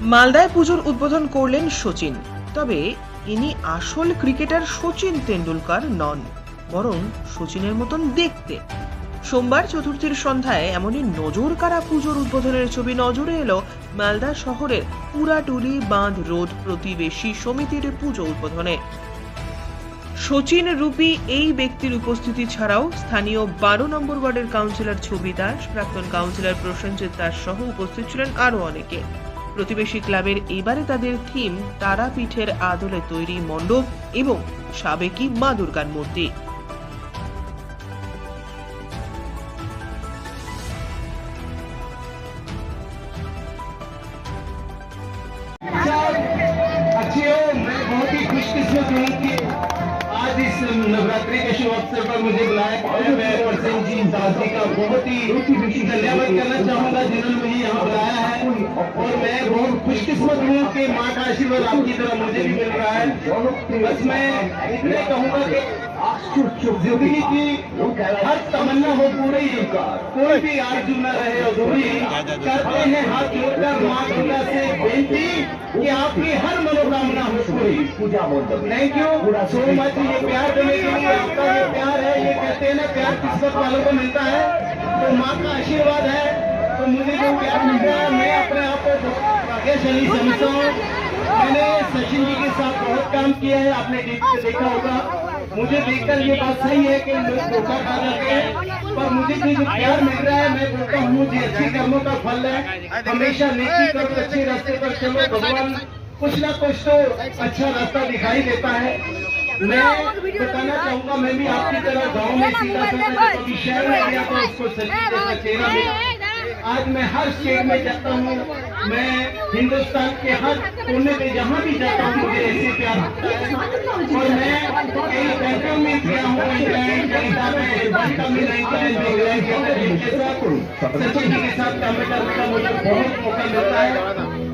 মালদায় পুজোর উদ্বোধন করলেন সচিন। তবে ইনি আসল ক্রিকেটার সচিন তেন্ডুলকার নন, বরং সচিনের মতন দেখতে। সোমবার চতুর্থীর সন্ধ্যায় এমনই নজর কারা পুজোর উদ্বোধনের ছবি নজরে এলো মালদা শহরের পুরাটুলি বাঁধ রোড প্রতিবেশী সমিতির পুজো উদ্বোধনে। সচিন রূপী এই ব্যক্তির উপস্থিতি ছাড়াও স্থানীয় বারো নম্বর ওয়ার্ডের কাউন্সিলর ছবি দাস, প্রাক্তন কাউন্সিলর প্রসেনজিৎ দাস সহ উপস্থিত ছিলেন আরও অনেকে। প্রতিবেশী ক্লাবের এবারে তাদের থিম তারাপীঠের আদলে তৈরি মণ্ডপ এবং সাবেকি মা দুর্গার মূর্তি अच्छी हो मैं बहुत ही खुशकिस्मत हूँ कि आज नवरात्रि के शुभ अवसर पर मुझे बुलाया प्रसन्न जी, दादी का बहुत ही धन्यवाद करना चाहूँगा, जिन्होंने मुझे यहाँ बुलाया है। और मैं बहुत खुशकिस्मत हूँ कि माँ का आशीर्वाद आपकी तरह मुझे भी मिल रहा है। बस मैं इतने कहूँगा कि ज़िंदगी की हर तमन्ना हो पूरी। कोई भी आरज़ू न रहे अधूरी करते हैं हाथ जोड़कर माँ दुर्गा से बेनती कि आपकी हर मनोकामना हो पूरी। पूजा बोल थैंक यू सो मच ये प्यार देने के लिए आपका ये प्यार है ये कहते हैं ना प्यार किस्मत वालों को मिलता है। तो माँ का आशीर्वाद है। तो मुझे जो प्यार मिलता है मैं अपने आप को भाग्यशाली समझता हूँ। सचिन जी के साथ बहुत काम किया है, आपने देखा होगा। मुझे देखकर ये बात सही है कि लोग धोखा खा जाते हैं, पर मुझे जो जो प्यार मिल रहा है, मैं बोलता हूँ मुझे अच्छे कर्मों का फल है। हमेशा नेकी करो अच्छे रास्ते पर चलो, भगवान कुछ ना कुछ तो अच्छा रास्ता दिखाई देता है। मैं बताना चाहूँगा, मैं भी आपकी तरह गाँव में सीधा शहर में गया तो उसको चेहरा मिला। आज मैं हर स्टेट में जाता हूँ। मैं हिंदुस्तान के हर कोने में जहाँ भी जाता हूँ, मुझे ऐसे प्यार होता और मैं कई बैंकों में गया हूँ में में में सचिन जी के साथ काम करने का मुझे बहुत मौका मिलता है।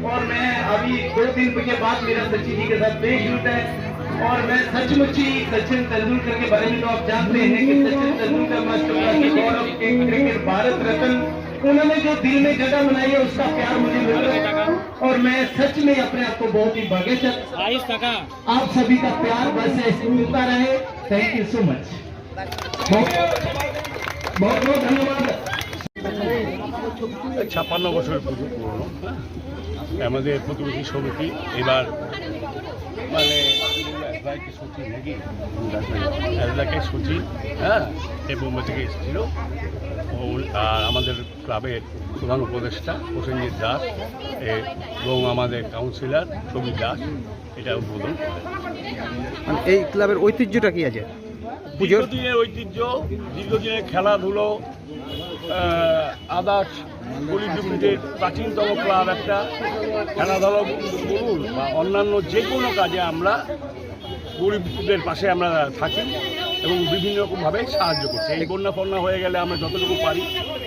और मैं अभी दो दिन के बाद मेरा सचिन जी के साथ बेश शूट है। और मैं सचमुच ही सचिन तेंदुलकर के बारे में तो आप जानते हैं कि सचिन तेंदुलकर, मास्टर के गौरव के क्रिकेट, भारत रत्न उन्होंने जो दिल में जगह बनाई है उसका प्यार मुझे मिल रहा है और मैं सच में अपने आप को बहुत ही भाग्यशाली आयुष काका आप सभी का प्यार बस ऐसे मिलता रहे थैंक यू सो मच बहुत बहुत धन्यवाद ছাপ্পান্ন বছর পুজো পুরনো আমাদের প্রতিবেশী সমিতি এবার মানে একজনকে সচিব নাকি? একজনকে সচিব হ্যাঁ? এ বোম্বে থেকে এসেছিল। আর আমাদের ক্লাবের প্রধান উপদেষ্টা প্রসেনজিৎ দাস এবং আমাদের কাউন্সিলর ছবি দাস এটা উদ্বোধন মানে এই ক্লাবের ঐতিহ্যটা কি আছে? পুজোর? দীর্ঘদিনের ঐতিহ্য দীর্ঘদিনের খেলাধুলো আদার্স গলিডুবলিদের প্রাচীনতম ক্লাব একটা। খেলাধুলা বলুন বা অন্যান্য যে কোনো কাজে আমরা গরিবদের পাশে আমরা থাকি এবং বিভিন্ন রকমভাবে সাহায্য করছি। এই বন্যা ফন্যা হয়ে গেলে আমরা যতটুকু পারি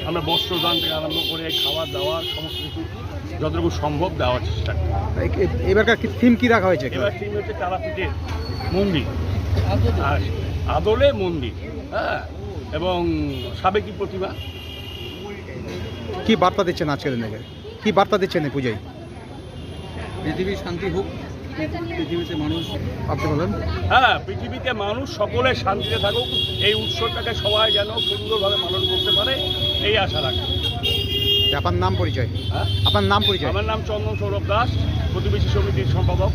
আমরা বস্ত্রদান থেকে আরম্ভ করে খাবার দাবার সমস্ত কিছু যতটুকু সম্ভব দেওয়ার চেষ্টা করি। এবারকার থিম কি রাখা হয়েছে এবার থিম হচ্ছে তারাপীঠের মন্দির। আর আদলে মন্দির হ্যাঁ? এবং সাবেকি প্রতিমা। কি বার্তা দিচ্ছেন আজকের দিনে? কি বার্তা দিচ্ছেন এই পুজোয়? পৃথিবী শান্তি হোক। পৃথিবীতে মানুষ আপনি বলেন হ্যাঁ পৃথিবীতে মানুষ সকলে শান্তিতে থাকুক এই উৎসবটাকে সবাই যেন সুন্দরভাবে পালন করতে পারে এই আশা রাখি। আপনার নাম পরিচয়? হ্যাঁ? আপনার নাম পরিচয়? আমার নাম চন্দন সৌরভ দাস প্রতিবেশী সমিতির সম্পাদক।